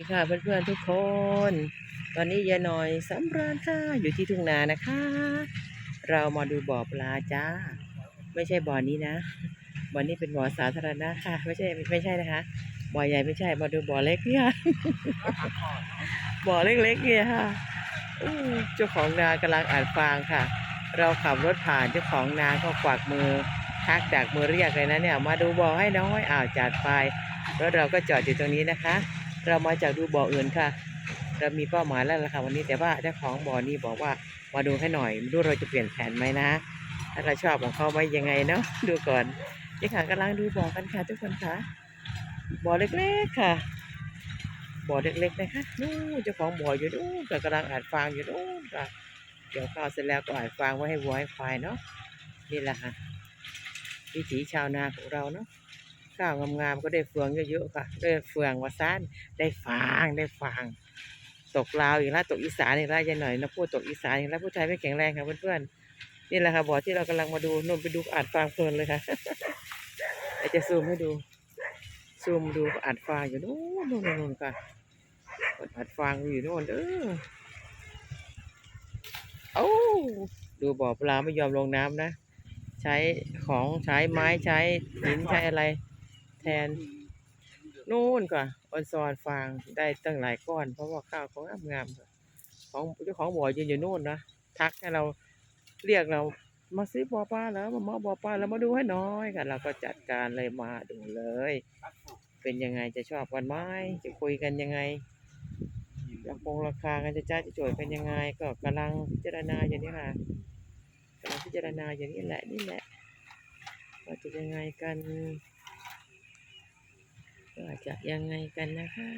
ดีค่ะเพื่อนๆทุกคน ตอนนี้ยายหน่อยสำราญค่ะอยู่ที่ทุ่งนานะคะ เรามาดูบ่อปลาจ้า ไม่ใช่บ่อนี้นะ บ่อนี้เป็นบ่อสาธารณะค่ะ ไม่ใช่ไม่ใช่นะคะ บ่อใหญ่ไม่ใช่มาดูบ่อเล็กเนี่ยบ่อเล็กๆเนี่ยค่ะเจ้าของนากำลังอ่านฟางค่ะ เราขับรถผ่านเจ้าของนาก็กวักมือทักจากมือเรียกเลยนะเนี่ย มาดูบ่อให้น้อยอ้าวจัดไปรถเราก็จอดอยู่ตรงนี้นะคะ เรามาจากดูบ่ออื่นค่ะ เรามีเป้าหมายแล้วล่ะค่ะวันนี้แต่ว่าเจ้าของบ่อนี้บอกว่ามาดูให้หน่อยไม่รู้เราจะเปลี่ยนแผนไหมนะถ้าเราชอบของเขาไว้ยังไงเนาะดูก่อนนี่ค่ะกำลังดูบ่อกันค่ะทุกคนค่ะบ่อเล็กๆค่ะบ่อเล็กๆนะคะนู่นเจ้าของบ่ออยู่นู่นก็กำลังอ่านฟางอยู่นู่นค่ะเกี่ยวข้าวเสร็จแล้วก็อ่านฟางไว้ให้วัวให้ควายเนาะนี่แหละค่ะวิถีชาวนาของเราเนาะ ข้าวงามๆก็ได้เฟืองเยอะๆค่ะ ได้เฟืองวาซานได้ฟางได้ฟาง ตกลาวอีกแล้วตกอีสานอีกแล้วยายหน่อยนะพูดตกอีสานอีกแล้วผู้ชายไม่แข็งแรงค่ะเพื่อนๆนี่แหละค่ะบ่อที่เรากำลังมาดูนู่นไปดูอ่านฟางเพลินเลยค่ะเดี๋ยวจะซูมให้ดูซูมดูอ่านฟางอยู่นู่นนู่นนู่นค่ะอ่านฟางอยู่นู่นเออเอ้าดูบ่อปลาไม่ยอมลงน้ำนะ ใช้ของใช้ไม้ใช้หินใช้อะไร แทนนู่นค่ะออนซอนฟางได้ตั้งหลายก้อน เพราะว่าข้าวเขางามๆของเจ้าของบ่อยืนอยู่นู่นนะทักให้เราเรียกเรามาซื้อบ่อปลาแล้วมาเมาบ่อปลาแล้วมาดูให้น้อยค่ะเราก็จัดการเลยมาดูเลย เป็นยังไงจะชอบกันไหมจะคุยกันยังไงราคงราคากันจะจ้าจะโจทย์เป็นยังไง ก็กำลังพิจารณาอย่างนี้ค่ะกำลังพิจารณาอย่างนี้แหละนี่แหละว่าจะยังไงกัน ว่าจะยังไงกันนะคะ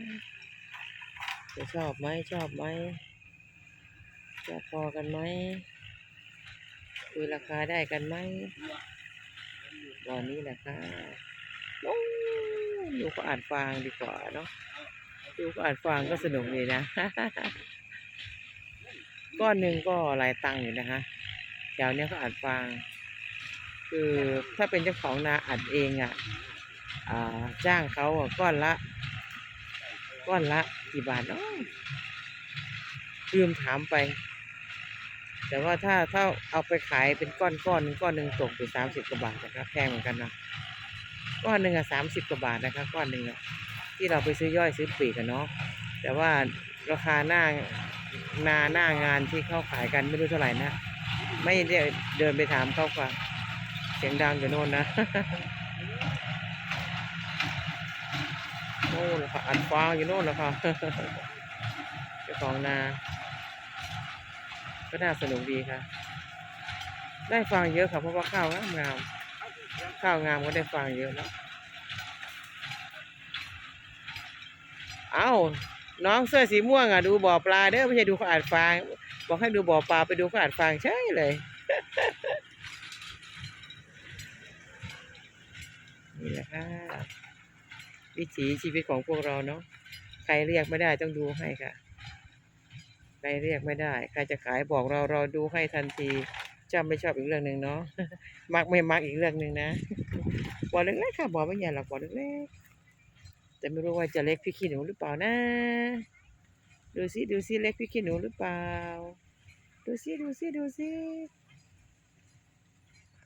จะชอบไหมชอบไหมจะพอกันไหมคุยราคาได้กันไหมตอนนี้แหละค่ะโอ้ดูก็อ่านฟังดีกว่าเนาะดูก็อ่านฟังก็สนุกดีนะก้อนหนึ่งก็หลายตังค์อยู่นะคะแถวเนี้ยเขาอ่านฟังคือถ้าเป็นเจ้าของนาอัดเองอะอ่า จ้างเขาก้อนละก้อนละกี่บาทเนาะลืมถามไป แต่ว่าถ้าถ้าเอาไปขายเป็นก้อนก้อนหนึ่งก้อนหนึ่งตกอยู่สามสิบกว่าบาทนะครับแพงเหมือนกันนะก้อนหนึ่งอะสามสิบกว่าบาทนะคะก้อนหนึ่งอะที่เราไปซื้อย่อยซื้อปีกกันเนาะแต่ว่าราคาหน้านาหน้างานที่เขาขายกันไม่รู้เท่าไหร่นะ ไม่ได้เดินไปถามเขาค่ะเสียงดังอยู่โน่นนะ โน่นค่ะอันฟางอยู่โน่นแล้วค่ะเจ้าของนา ก็น่าสนุกดีค่ะ ได้ฟางเยอะค่ะเพราะว่าข้าวงามงามข้าวงามก็ได้ฟางเยอะเนอะเอ้าน้องเสื้อสีม่วงอะดูบ่อปลาเด้อไม่ใช่ดูขาอ่านฟาง บอกให้ดูบ่อปลาไปดูขาอ่านฟางใช่เลยนี่แหละค่ะ วิถีชีวิตของพวกเราเนาะใครเรียกไม่ได้ต้องดูให้ค่ะ ใครเรียกไม่ได้ ใครจะขายบอกเราเราดูให้ทันทีจำไม่ชอบอีกเรื่องหนึ่งเนาะมักไม่มักอีกเรื่องหนึ่งนะบ่อเล็กๆค่ะบ่อไม่ใหญ่หรอกบ่อเล็กๆแต่ไม่รู้ว่าจะเล็กพี่ขี้หนูหรือเปล่านะ ดูซิดูซิเล็กพี่ขี้หนูหรือเปล่า ดูซิดูซิดูซิ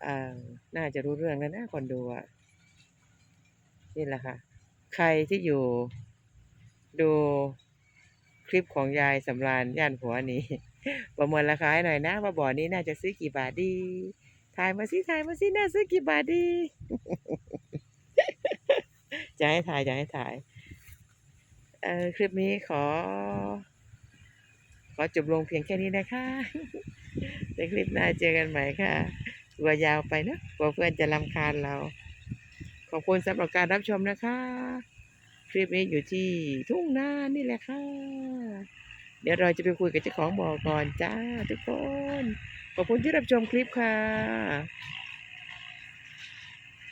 อ่าน่าจะรู้เรื่องแล้วนะคนดูอะนี่แหละค่ะ ใครที่อยู่ ดูคลิปของยายสำราญย่านหัวนี้ ประเมินราคาให้หน่อยนะว่าบ่อนี้น่าจะซื้อกี่บาทดีถ่ายมาสิถ่ายมาสิน่าซื้อกี่บาทดีจะให้ถ่ายจะให้ถ่ายเออคลิปนี้ขอ ขอจบลงเพียงแค่นี้นะคะในคลิปหน้าเจอกันใหม่ค่ะกลัวยาวไปนะกลัวเพื่อนจะรำคาญเรา อบคุณสำหรับการรับชมนะคะ คลิปนี้อยู่ที่ทุ่งนานี่แหละค่ะ เดี๋ยวเราจะไปคุยกับเจ้าของบ่อก่อนจ้าทุกคน ขอบคุณที่รับชมคลิปค่ะ